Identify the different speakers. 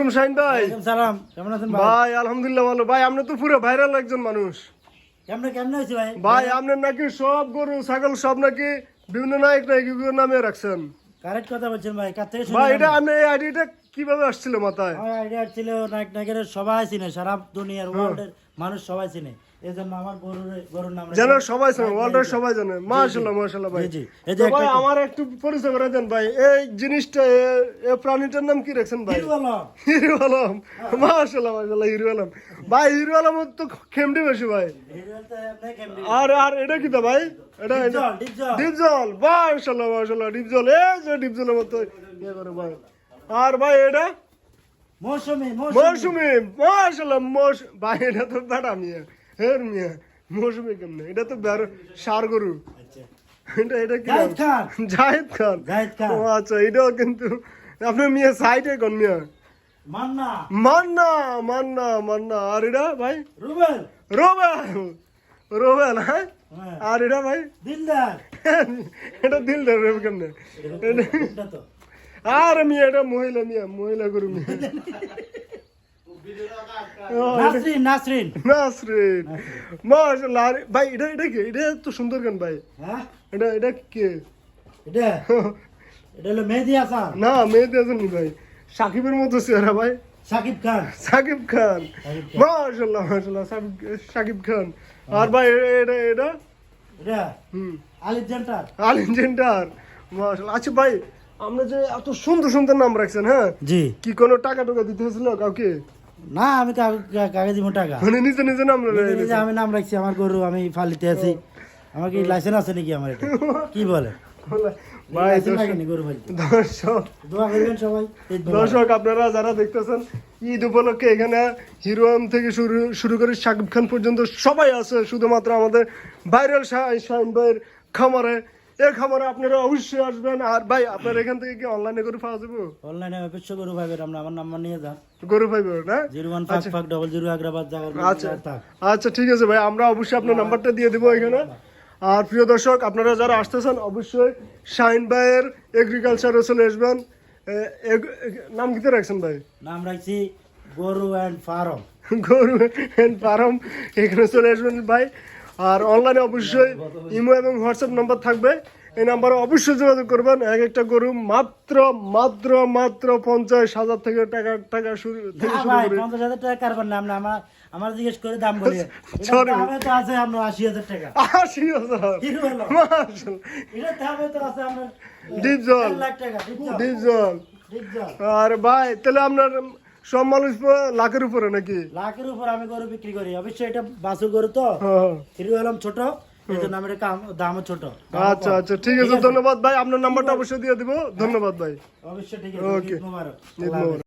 Speaker 1: ভাই।
Speaker 2: সালাম। কেমন আছেন ভাই?
Speaker 1: ভাই আলহামদুলিল্লাহ ভালো। ভাই আপনি তো পুরো ভাইরাল একজন মানুষ।
Speaker 2: কেমন কেমন হয়েছে ভাই?
Speaker 1: ভাই আপনার নাকি সব গরু ছাগল সব নাকি বিভিন্ন নায়ক নায়ক নামে রাখছেন।
Speaker 2: কারেক্ট কথা বলছেন ভাই কার থেকে
Speaker 1: ভাই এটা আপনি এই আইডিটা কীভাবে আসছিল মাথায়?
Speaker 2: আমার আইডিয়া ছিল নায়ক নায়কের সবাই চিনে সারা দুনিয়ার
Speaker 1: হ্যাঁ।
Speaker 2: ওয়ার্ল্ডের মানুষ সবাই চিনে। এই জন্য আমার গরুর গরুর নাম
Speaker 1: যেন সবাই ওয়ার্ল্ডের সবাই জানে। মাশাআল্লাহ মাশাআল্লাহ ভাই।
Speaker 2: জি, জি। এই যে
Speaker 1: ভাই আমার একটু পরিচয় করে দেন ভাই। এই জিনিসটা প্রাণীটার নাম কি রাখছেন ভাই?
Speaker 2: হিরো আলম।
Speaker 1: হিরো আলম। মাশাআল্লাহ মাশাআল্লাহ হিরো আলম। ভাই হিরো আলম তো খেমডি বেশি ভাই।
Speaker 2: হিরো তো আপনি কেমন?
Speaker 1: আর আর এটা কি তো ভাই? এটা
Speaker 2: ডিপজল,
Speaker 1: মাশাআল্লাহ মাশাআল্লাহ ডিপজল এই যে ডিপজলের মতো ইয়ে করে ভাই আর ভাই এটা?
Speaker 2: মৌসুমী মৌসুমী।
Speaker 1: মাশাআল্লাহ মৌস ভাই এটা তো বেটা মিয়া হের মিয়া। মৌসুমি কেমনে? এটা তো বের সার গরু।
Speaker 2: আচ্ছা।
Speaker 1: এটা এটা কি
Speaker 2: জাহিদ খান।
Speaker 1: জাহিদ খান। ও আচ্ছা এটাও কিন্তু আপনার মিয়া সাইডে কোন মিয়া?
Speaker 2: মান্না।
Speaker 1: মান্না মান্না মান্না। আর এটা ভাই?
Speaker 2: রুবেল।
Speaker 1: রোবেল। রোবেল হ্যাঁ?
Speaker 2: হ্যাঁ।
Speaker 1: আর এটা ভাই?
Speaker 2: দিলদার।
Speaker 1: এটা কেমনে? আর মিয়া এটা মহিলা মিয়া মহিলা গরু মিয়া। ভাই এটা এটা কি? এটা তো সুন্দর গান ভাই।
Speaker 2: হ্যাঁ?
Speaker 1: এটা এটা কে?
Speaker 2: এটা? এটা হলো মেহেদি হাসান।
Speaker 1: না মেয়ে দেয়নি ভাই। সাকিবের মতো চেহারা ভাই।
Speaker 2: সাকিব খান।
Speaker 1: সাকিব খান। মাশাআল্লাহ মাশাআল্লাহ সাকিব খান। আর ভাই এটা এটা?
Speaker 2: এটা?
Speaker 1: হুম।
Speaker 2: আলেকজান্ডার
Speaker 1: মাশাআল্লাহ। আচ্ছা ভাই আপনি যে এত সুন্দর সুন্দর নাম রাখছেন হ্যাঁ?
Speaker 2: জি।
Speaker 1: কি কোনো টাকা টাকা দিতে হয়েছিল কাউকে?
Speaker 2: না আমি কাগজ দিব টাকা?
Speaker 1: মানে নিজে নিজে নাম
Speaker 2: নিজে আমি নাম রাখছি আমার গরু আমি ফালিতে আছি। আমার কি লাইসেন্স আছে নাকি আমার এটা? কি বলে?
Speaker 1: দর্শক-
Speaker 2: গরু
Speaker 1: আপনারা যারা দেখতেছেন ঈদ উপলক্ষে এখানে হিরোয়াম থেকে শুরু শুরু করে শাকিব খান পর্যন্ত সবাই আছে শুধুমাত্র আমাদের ভাইরাল শাহিন ভাইয়ের খামারে। এই খামারে আপনারা অবশ্যই আসবেন। আর ভাই আপনার এখান থেকে কি অনলাইনে করে পাওয়া যাবে?
Speaker 2: অনলাইনে গরু ভাইবেন আমরা আমার নাম্বার নিয়ে যান
Speaker 1: গরু পাইবে না?
Speaker 2: Zero one five five double zero Agrabad
Speaker 1: আচ্ছা। আচ্ছা ঠিক আছে ভাই আমরা অবশ্যই আপনার নাম্বারটা দিয়ে দেবো এখানে। আর প্রিয় দর্শক আপনারা যারা আসতেছেন অবশ্যই শাইন ভাইয়ের এগ্রিকালচারে চলে আসবেন। নাম কিতে রাখছেন ভাই?
Speaker 2: নাম রাখছি গরু অ্যান্ড ফার্ম।
Speaker 1: গরু অ্যান্ড ফার্ম এখানে চলে আসবেন ভাই। আর অনলাইনে অবশ্যই ইমো এবং হোয়াটসঅ্যাপ নাম্বার থাকবে। এই নাম্বারে অবশ্যই যোগাযোগ করবেন। এক একটা গরু মাত্র মাত্র মাত্র পঞ্চাশ হাজার থেকে টাকা টাকা শুরু থেকে শুরু করে।
Speaker 2: পঞ্চাশ হাজার টাকা কারবার নাম না আমার আমার জিজ্ঞেস করে দাম বলি।
Speaker 1: Sorry.
Speaker 2: তো আছে আপনার আশি হাজার টাকা।
Speaker 1: আশি হাজার।
Speaker 2: এটা দামে তো আছে আপনার
Speaker 1: ডিপ জল।
Speaker 2: দেড় লাখ টাকা ডিপ জল।
Speaker 1: ডিজল আর ভাই তাহলে আপনার সব মানুষ লাখের উপরে নাকি?
Speaker 2: লাখের উপর আমি গরু বিক্রি করি। অবশ্যই এটা বাসুর গরু তো।
Speaker 1: হ্যাঁ।
Speaker 2: হলাম ছোট। ছোট।
Speaker 1: আচ্ছা আচ্ছা ঠিক আছে ধন্যবাদ ভাই। আপনার নাম্বারটা অবশ্যই দিয়ে দিব। ধন্যবাদ ভাই।
Speaker 2: অবশ্যই ঠিক. আছে।